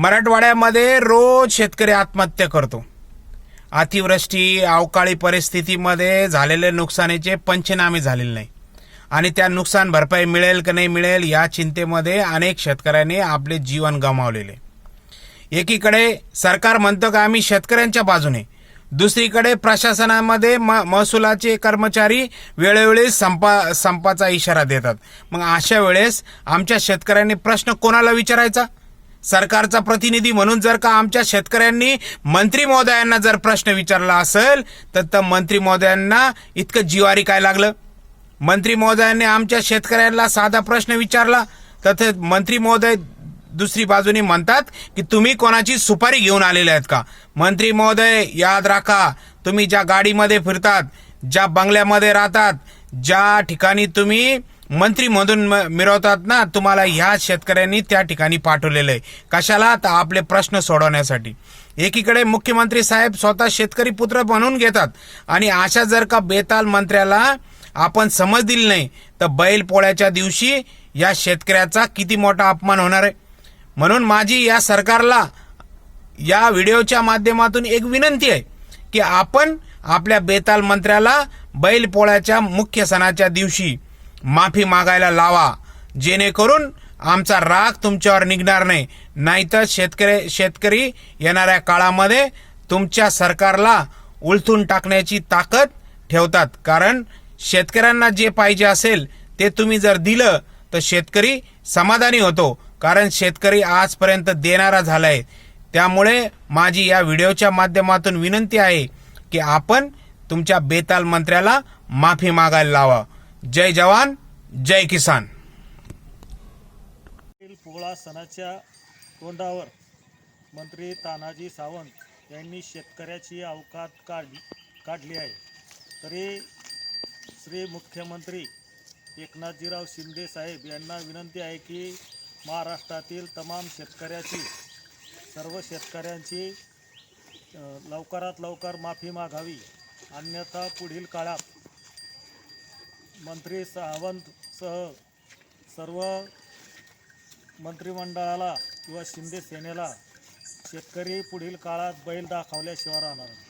मराठवाड्यामध्ये रोज शेतकरी आत्महत्या करतो. अतिवृष्टी अवकाळी परिस्थितीमध्ये झालेले नुकसानीचे पंचनामे झालेले नाही. आणि त्या नुकसान भरपाई मिळेल का नाही मिळेल या चिंतेमध्ये अनेक शेतकऱ्यांनी आपले जीवन गमावलेले. एकीकडे सरकार म्हणतं का आम्ही शेतकऱ्यांच्या बाजूने दुसरीकडे प्रशासनामध्ये म महसुलाचे कर्मचारी वेळोवेळी संपा संपाचा इशारा देतात. मग अशा वेळेस आमच्या शेतकऱ्यांनी प्रश्न कोणाला विचारायचा? सरकारचा प्रतिनिधी म्हणून जर का आमच्या शेतकऱ्यांनी मंत्री महोदयांना जर प्रश्न विचारला असेल तर त्या मंत्री महोदयांना इतकं जिवारी काय लागलं? मंत्री महोदयांनी आमच्या शेतकऱ्यांना साधा प्रश्न विचारला तर ते मंत्री महोदय दुसरी बाजूने म्हणतात की तुम्ही कोणाची सुपारी घेऊन आलेले आहेत का? मंत्री महोदय याद राखा तुम्ही ज्या गाडीमध्ये फिरतात ज्या बंगल्यामध्ये राहतात ज्या ठिकाणी तुम्ही मंत्री म्हणून म- मिरवतात ना तुम्हाला ह्या शेतकऱ्यांनी त्या ठिकाणी पाठवलेलं आहे. कशाला तर आपले प्रश्न सोडवण्यासाठी? एकीकडे मुख्यमंत्री साहेब स्वतः शेतकरी पुत्र बनवून घेतात आणि अशा जर का बेताल मंत्र्याला आपण समज दिली नाही तर बैल पोळ्याच्या दिवशी या शेतकऱ्याचा किती मोठा अपमान होणार आहे? म्हणून माझी या सरकारला या व्हिडिओच्या माध्यमातून एक विनंती आहे की आपण आपल्या बेताल मंत्र्याला बैल पोळ्याच्या मुख्य सणाच्या दिवशी माफी मागायला लावा. जेणेकरून आमचा राग तुमच्यावर निघणार नाही. नाहीतर शेतकरी शेतकरी येणाऱ्या काळामध्ये तुमच्या सरकारला उलथून टाकण्याची ताकद ठेवतात. कारण शेतकऱ्यांना जे पाहिजे असेल ते तुम्ही जर दिलं तर शेतकरी समाधानी होतो. कारण शेतकरी आजपर्यंत देणारा झालाय. त्यामुळे माझी या व्हिडिओच्या माध्यमातून विनंती आहे की आपण तुमच्या बेताल मंत्र्याला माफी मागायला लावा. जय जवान जय किसान. पोळा सणाच्या तोंडावर मंत्री तानाजी सावंत यांनी शेतकऱ्याची अवकात काढली काढली आहे. तरी श्री मुख्यमंत्री एकनाथजीराव शिंदे साहेब यांना विनंती आहे की महाराष्ट्रातील तमाम शेतकऱ्याची सर्व शेतकऱ्यांची लवकरात लवकर माफी मागावी. अन्यथा पुढील काळात मंत्री सावंतसह सर्व मंत्रिमंडळाला किंवा शिंदे सेनेला शेतकरी पुढील काळात बैल दाखवल्याशिवाय राहणार नाही.